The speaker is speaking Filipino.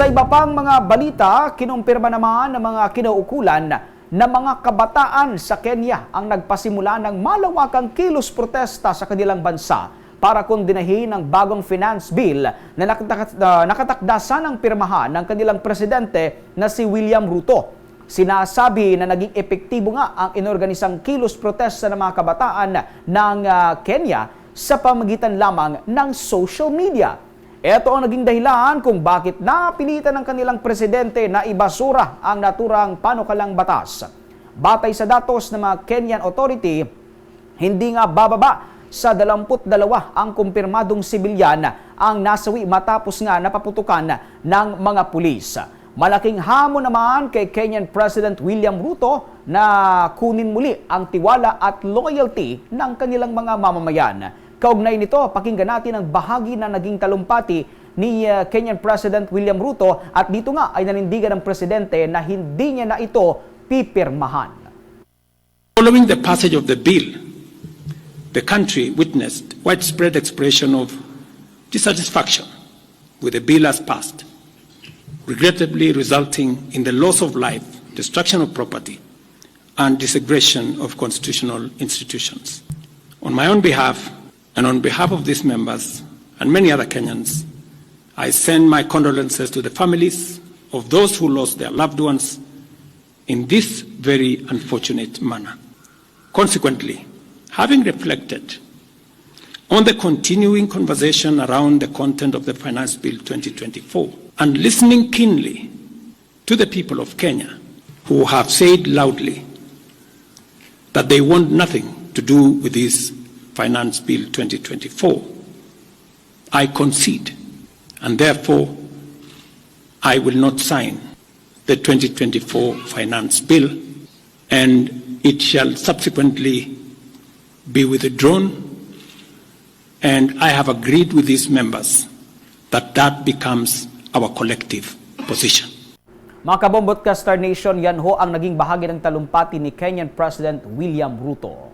Sa iba pang mga balita, kinumpirma naman ng mga kinaukulan na mga kabataan sa Kenya ang nagpasimula ng malawakang kilos protesta sa kanilang bansa para kondinahin ang bagong finance bill na nakatak- na nakatakdasan ng pirmahan ng kanilang presidente na si William Ruto. Sinasabi na naging epektibo nga ang inorganisang kilos protesta ng mga kabataan ng ah, Kenya sa pamagitan lamang ng social media. Ito ang naging dahilan kung bakit napilitan ng kanilang presidente na ibasura ang naturang panukalang batas. Batay sa datos ng mga Kenyan Authority, hindi nga bababa sa 22 ang kumpirmadong sibilyan ang nasawi matapos nga napaputukan ng mga pulis. Malaking hamon naman kay Kenyan President William Ruto na kunin muli ang tiwala at loyalty ng kanilang mga mamamayan. Kaugnay nito, pakinggan natin ang bahagi na naging talumpati ni uh, Kenyan President William Ruto at dito nga ay nanindigan ng presidente na hindi niya na ito pipirmahan. Following the passage of the bill, the country witnessed widespread expression of dissatisfaction with the bill as passed, regrettably resulting in the loss of life, destruction of property, and disintegration of constitutional institutions. On my own behalf, and on behalf of these members and many other Kenyans, I send my condolences to the families of those who lost their loved ones in this very unfortunate manner. Consequently, having reflected on the continuing conversation around the content of the Finance Bill 2024 and listening keenly to the people of Kenya who have said loudly that they want nothing to do with this Finance Bill 2024, I concede and therefore I will not sign the 2024 Finance Bill and it shall subsequently be withdrawn. And I have agreed with these members that that becomes our collective position. Mga kabombot ka Star Nation, yan ho ang naging bahagi ng talumpati ni Kenyan President William Ruto.